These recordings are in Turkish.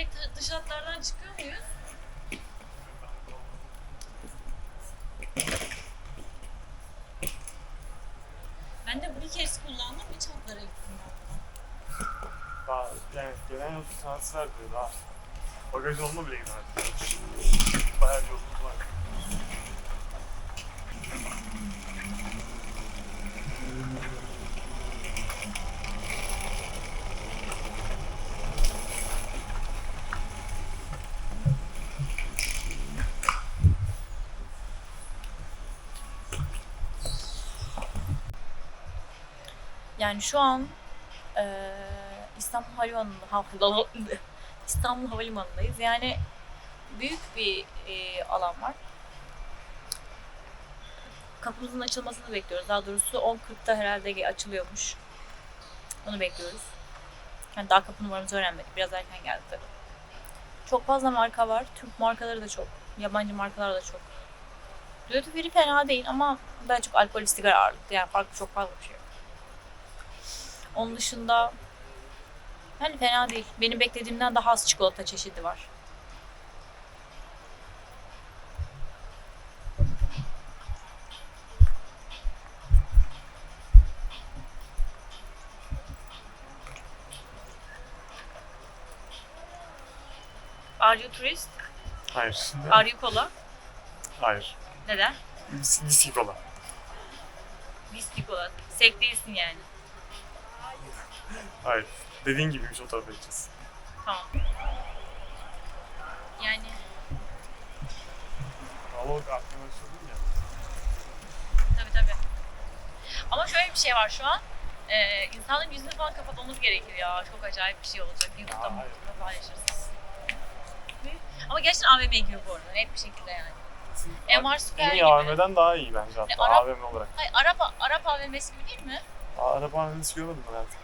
Direkt dış hatlardan çıkıyor muyuz? Ben de bir kez kullandım hiç hatlara gittim. Daha yani gelen yol şansı vermiyor daha. Bagaj olma bile gider. Bayağı bir var. Yani şu an eee, İstanbul Havalimanı'nda ha- İstanbul Havalimanı'ndayız. Yani büyük bir eee, alan var. Kapımızın açılmasını bekliyoruz. Daha doğrusu 10.40'da herhalde açılıyormuş. Onu bekliyoruz. Yani daha kapı numaramızı öğrenmedik. Biraz erken geldi tabii. Çok fazla marka var. Türk markaları da çok. Yabancı markalar da çok. Duty free fena değil ama daha çok alkol sigara ağırlıklı. Yani farklı çok fazla bir şey. Onun dışında yani fena değil. Benim beklediğimden daha az çikolata çeşidi var. Are you tourist? Hayır. Are you cola? Hayır. Neden? Vis- Viski kola. Whisky cola. Sek değilsin yani. Hayır. Dediğin gibiymiş o tarafa gideceğiz. Tamam. Yani Ama o aklına söyledim ya. tabii tabii. Ama şöyle bir şey var şu an. Ee, insanların yüzünü falan kapatmamız gerekiyor ya. Çok acayip bir şey olacak. YouTube'da Aa, mutlaka paylaşırsınız. Ama gerçekten AVM gibi bu arada. Net bir şekilde yani. MR Square En iyi gibi. AVM'den daha iyi bence hatta E, Arap- AVM olarak. Hayır, Arap, Arap AVM'si gibi değil mi? Arap AVM'si görmedim ben hayatımda.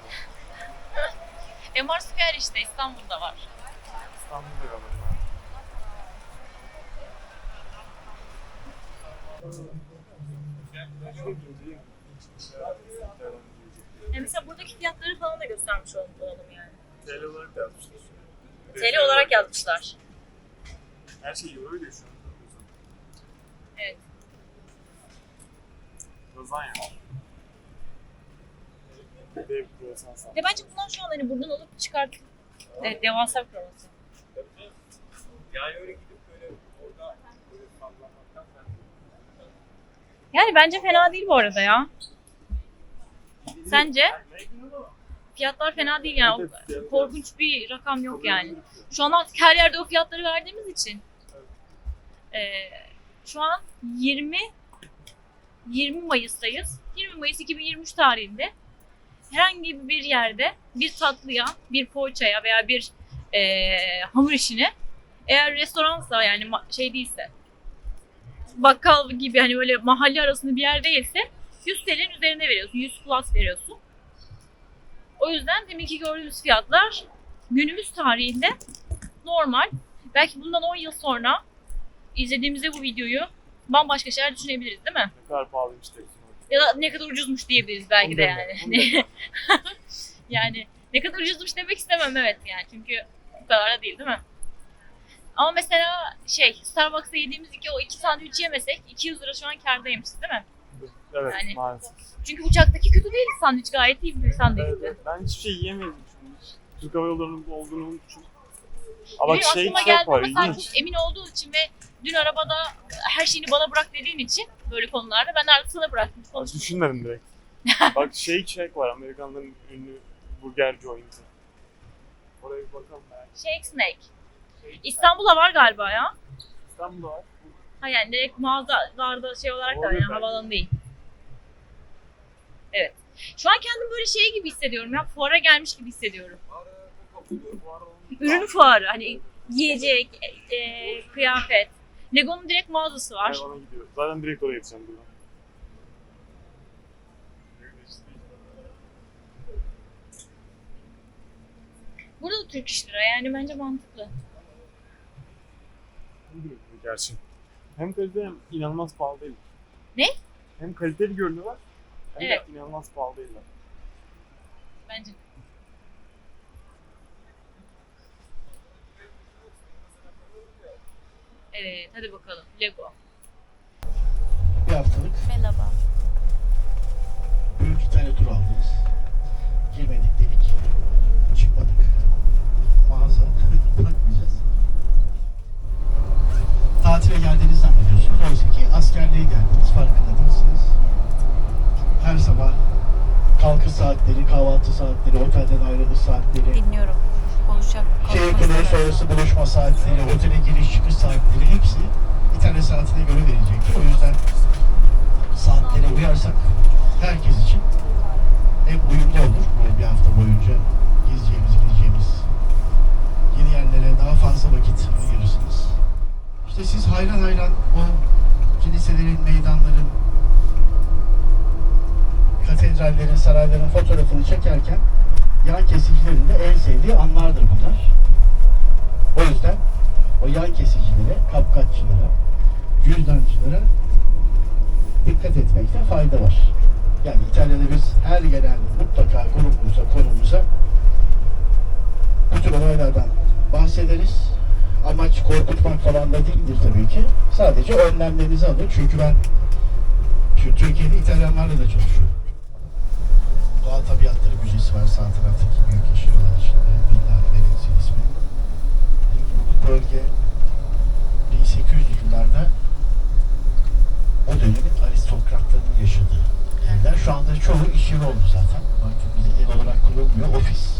MR Square işte İstanbul'da var. İstanbul'da görmedim ben. Ya mesela buradaki fiyatları falan da göstermiş olalım yani. TL olarak da yazmışlar. TL olarak yazmışlar. Her şey euro ile şu an. Evet. Lazanya. Dev kruvasan sağ. Ve bence bunlar şu an hani buradan alıp çıkartıp evet, devasa bir promosyon. Yani öyle Yani bence fena değil bu arada ya. Sence? Fiyatlar fena değil yani. Fiyatlar- Korkunç bir rakam yok yani. Şu an artık her yerde o fiyatları verdiğimiz için. Ee, şu an 20 20 Mayıs'tayız. 20 Mayıs 2023 tarihinde herhangi bir yerde bir tatlıya, bir poğaçaya veya bir ee, hamur işine eğer restoransa yani şey değilse bakkal gibi hani böyle mahalle arasında bir yer değilse 100 TL'nin üzerinde veriyorsun. 100 plus veriyorsun. O yüzden deminki gördüğümüz fiyatlar günümüz tarihinde normal. Belki bundan 10 yıl sonra izlediğimizde bu videoyu bambaşka şeyler düşünebiliriz değil mi? Ne kadar pahalıymış tek Ya da ne kadar ucuzmuş diyebiliriz belki Onu de deme, yani. yani ne kadar ucuzmuş demek istemem evet yani çünkü bu kadar da değil değil mi? Ama mesela şey Starbucks'ta yediğimiz iki o iki sandviç yemesek 200 lira şu an kârdaymışız değil mi? Evet Yani- maalesef. Çünkü uçaktaki kötü değil sandviç gayet iyi bir sandviçti. Evet, ben hiçbir şey yiyemedim çünkü. Türk Hava Yolları'nın olduğunu unutmuşum. Ama Benim şey aklıma çok geldi var ama ilginç. emin olduğun için ve dün arabada her şeyini bana bırak dediğin için böyle konularda ben artık sana bıraktım. Konuştum. düşünmedim direkt. Bak Shake Shack var Amerikanların ünlü burger joint'i. Oraya bir bakalım belki. Shake Snake. İstanbul'da var galiba ya. İstanbul'da var. Ha yani direkt mağazalarda şey olarak da yani havaalanı değil. Evet. Şu an kendimi böyle şey gibi hissediyorum ya. Fuara gelmiş gibi hissediyorum. Ürün fuarı. Hani yiyecek, e, e, kıyafet. Lego'nun direkt mağazası var. Hayvana gidiyor. Zaten direkt oraya gideceğim buradan. Burada da Türk İş Lira yani bence mantıklı. Gerçi. Hem kaliteli hem inanılmaz pahalı değil. Ne? Hem kaliteli görünüyorlar hem Evet. de inanılmaz pahalı değiller. Bence. Evet hadi bakalım. Lego. Bir haftalık Merhaba. bir iki tane tur aldınız. Girmedik dedik. Çıkmadık. Mağaza bakmayacağız. Tatile geldiğinizi zannediyorsunuz. Oysa ki askerliğe geldiniz. Farkında değilsiniz. Her sabah kalkış saatleri, kahvaltı saatleri, otelden ayrılış saatleri, Dinliyorum. Konuşacak. şehir sonrası buluşma saatleri, otele giriş çıkış saatleri hepsi İtalya saatine göre verecektir. O yüzden saatlere uyarsak herkes için hem uyumlu olur böyle bir hafta boyunca gezeceğimiz, gideceğimiz yeni yerlere daha fazla vakit ayırırsınız. İşte siz hayran hayran o kiliselerin, meydanların, katedrallerin, sarayların fotoğrafını çekerken yan kesicilerin de en sevdiği anlardır bunlar. O yüzden o yan kesicilere, kapkaççılara, cüzdancılara dikkat etmekte fayda var. Yani İtalya'da biz her gelen mutlaka grubumuza, konumuza bu tür olaylardan bahsederiz. Amaç korkutmak falan da değildir tabii ki. Sadece önlemlerinizi alın. Çünkü ben şu Türkiye'de İtalyanlarla da çalışıyorum. Doğa Tabiatları Müzesi var sağ taraftaki büyük yeşil alan içinde. Villa Venezia ismi. Bu bölge 1800'lü yıllarda o dönemin aristokratlarının yaşadığı evler. Şu anda çoğu iş yeri oldu zaten. Artık bize ev olarak kullanılmıyor. Ofis,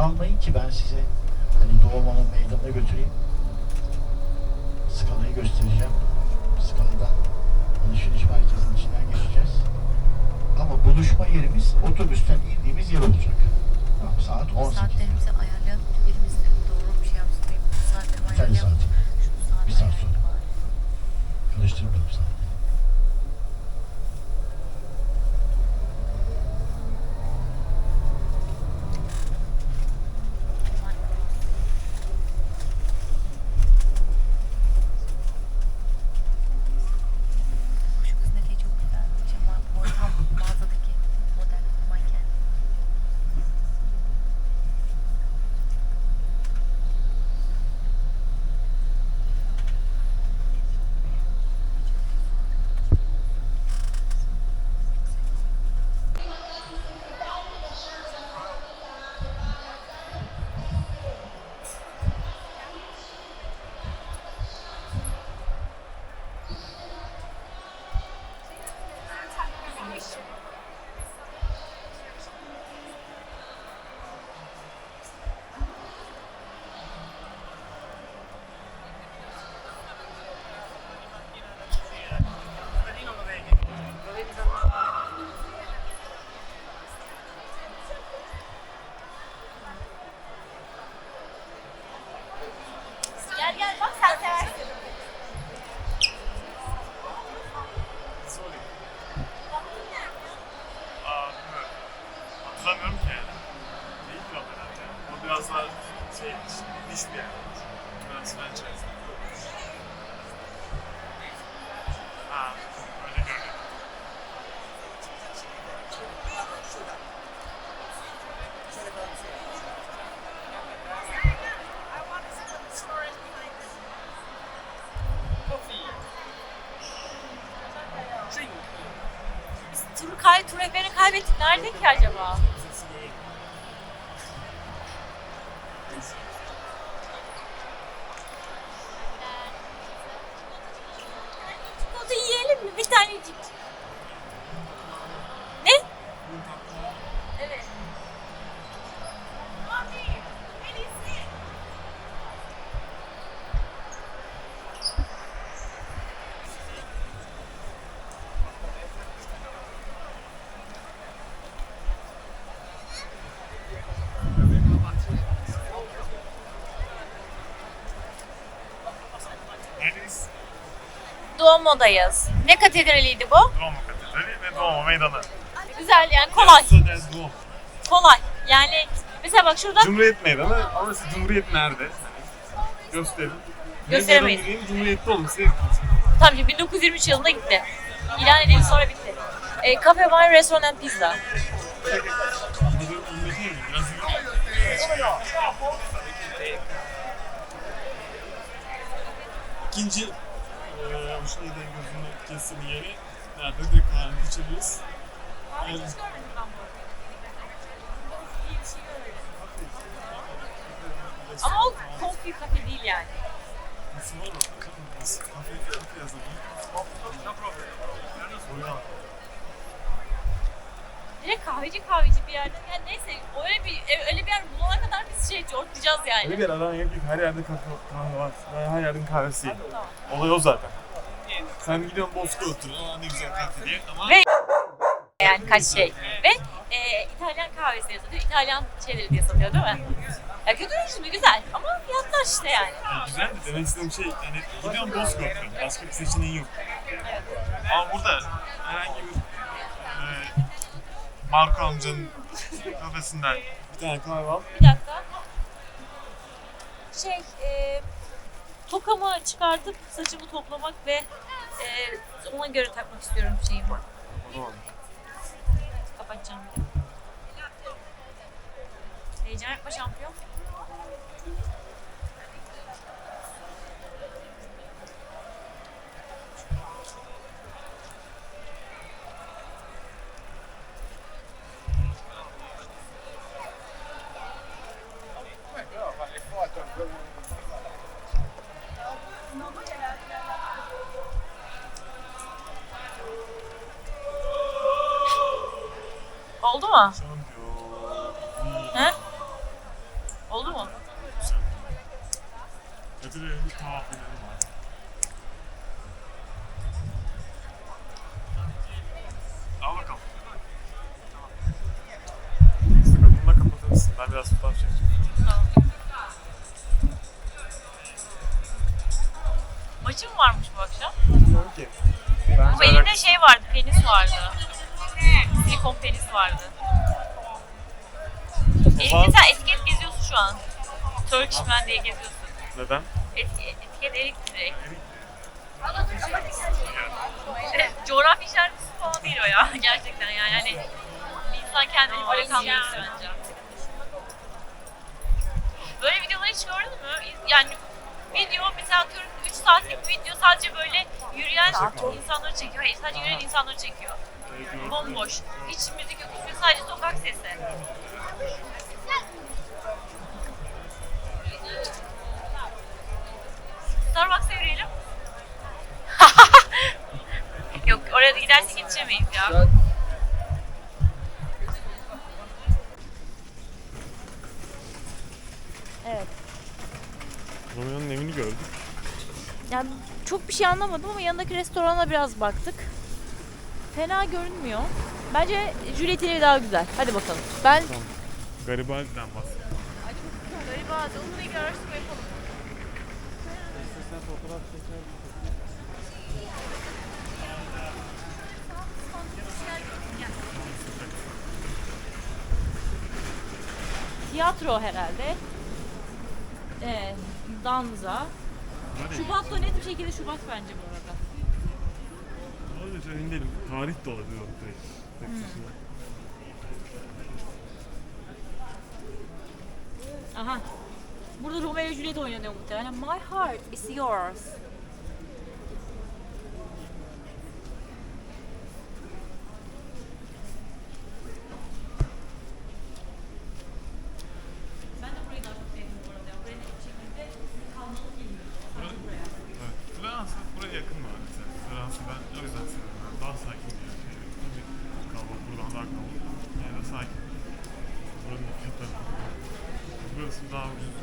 dağılmayın ki ben size hani Doğuman'ın meydanına götüreyim. Skalayı göstereceğim. Skaladan alışveriş merkezinin içinden geçeceğiz. Ama buluşma yerimiz otobüsten indiğimiz yer olacak. Tamam, saat 18. Saatlerimizi ayarlayalım. Birimiz de doğru bir şey. Benim saatlerimi Bir ayarlayalım. Şu saat Bir saat sonra. Karıştırmayalım saat. Kay, tur rehberini kaybettik. Nerede ki acaba? Çikolata yiyelim mi? Bir tanecik. Ne? Evet. Duomo'dayız. Ne katedraliydi bu? Duomo Katedrali ve Duomo Meydanı. Güzel yani kolay. Duomo. Kolay. Yani mesela bak şurada Cumhuriyet Meydanı ama siz Cumhuriyet nerede? Hani gösterin. Gösteremeyiz. Meydanın Cumhuriyet'te olması Tabii ki 1923 yılında gitti. İlan edildi sonra bitti. E, Cafe Wine Restaurant and Pizza. İkinci eee bu şeyde gözünü kesin yeri nerede direkt kahveni içebiliriz. Yani, Ama o coffee kafe değil yani. Nasıl var mı? Nasıl? Kafe kafe yazalım. Oyna. Direkt kahveci kahveci bir yerden. Yani neyse öyle bir öyle bir yer bulana kadar biz şey cortlayacağız Öyle yani. bir yer arayan yok ki her yerde kahve, kahve var. Her yerden kahvesi yok. Olay o zaten. Sen gidiyorsun Bozkır'a oturuyorsun. Aa ne güzel kahve diye ama Ve- Yani kaç şey. Ve e, İtalyan kahvesi satıyor. İtalyan şeyleri diye satıyor değil mi? Ya kötü değil şimdi güzel ama fiyatlar işte yani. yani güzel de demek istediğim şey yani gidiyorsun Bozkır'a oturuyorsun. Başka bir seçeneğin yok. Ama burada herhangi bir e, Marco amcanın kafesinden bir tane kahve al. Bir dakika. Şey, e, tokamı çıkartıp saçımı toplamak ve e, ona göre takmak istiyorum şeyimi. Kapatacağım bir. Heyecan yapma şampiyon. Oldu mu? He? Oldu mu? Al bakalım. Sıkıntını da kapatırız. Ben biraz fotoğraf çekeceğim. Tamam. Maçın varmış bu akşam. Bilmiyorum ki. Ama elinde şey vardı, penis vardı. Silikon penis vardı. Elinde sen etiket geziyorsun şu an. Turkish Man diye geziyorsun. Neden? Et- etiket erik direkt. Coğrafi işaretisi falan değil o ya. Gerçekten yani. Hani bir insan kendini böyle kandırır bence. Böyle videoları hiç gördün mü? Yani video mesela atıyorum 3 saatlik bir video sadece böyle yürüyen insanları çekiyor. Hayır sadece yürüyen insanları çekiyor. Bomboş. Hiç müzik yok. hiçbir- Sadece sokak sesi. Starbucks'a yürüyelim. Yok oraya da gidersek yetişemeyiz ya. Evet. Romeo'nun evini gördük. Yani çok bir şey anlamadım ama yanındaki restorana biraz baktık. Fena görünmüyor. Bence Juliet'in evi daha güzel. Hadi bakalım. Ben Garibaldi'den bahsediyorum. galiba onunla ilgili araştırma yapalım. Tiyatro herhalde. Ee, danza. Şubat'ta net bir şekilde Şubat bence bu arada. Öyle emin değilim. Tarih de olabilir. Tek başına. Aha. Burada Romeo ve Juliet oynanıyor muhtemelen. My heart is yours. Ben de burayı daha çok sevdim bu arada. Buraya net bir şekilde kalmalı bilmiyorum. Sanki buraya. Evet. Fransa buraya yakın mı? Mesela? Fransa ben o yüzden seviyorum. Yani daha sakin bir yer. Şey, tabii kalabalık buradan daha kalabalık. Yani de sakin. Buranın da fiyatları. Burası daha ucuz.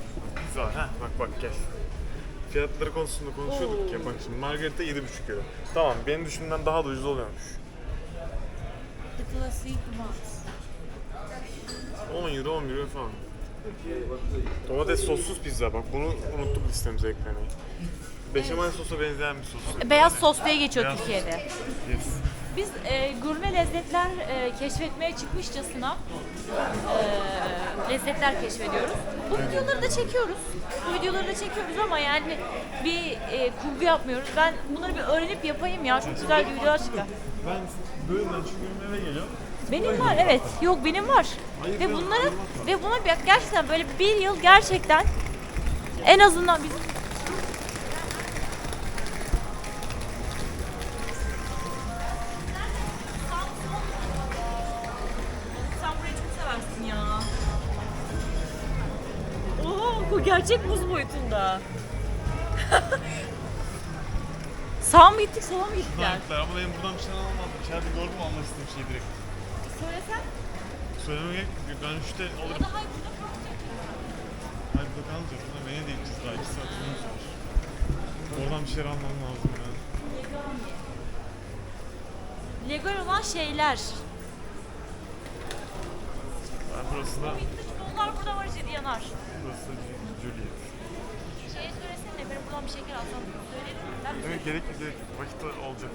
Güzel. Heh, bak bak gel. Fiyatları konusunda konuşuyorduk ya bak şimdi Margarita 7,5 euro. Tamam benim düşündüğümden daha da ucuz oluyormuş. The Classic Max. 10 euro 10 euro falan. Domates sossuz pizza bak bunu unuttuk listemize eklemeyi. Beşamel sosa benzeyen bir sos. Beyaz sos diye geçiyor Beyaz Türkiye'de. Yes. Biz e, gurme lezzetler e, keşfetmeye çıkmışçasına e, lezzetler keşfediyoruz. Bu videoları da çekiyoruz. Bu videoları da çekiyoruz ama yani bir e, kurgu yapmıyoruz. Ben bunları bir öğrenip yapayım ya. Çok güzel videolar çıkar. Ben bölümden çıkıyorum eve geliyorum. Benim var evet. Yok benim var. Hayır, Ve yok, bunları ayırmak var. ve buna bir- gerçekten böyle bir yıl gerçekten en azından bizim gerçek buz boyutunda. Sağa mı gittik, sola mı gittiler? Ama benim buradan bir şeyler almadım. İçeride gördüm almak istediğim şeyi direkt. Söylesen. Söylemeye gerek yok. Ben üçte alırım. Ya da hayır burada kalmayacak. Hayır burada kalmayacağız. Burada beni de gideceğiz daha iki saat sürer. Oradan bir şeyler almam lazım yani. Legal olan şeyler. Ben burası da, Onlar burada var işte yanar. burası da Juliet. Şeye söylesene benim buradan bir şeker alsam söylerim. Ben Evet gerek yok gerek yok. Vakit olacak.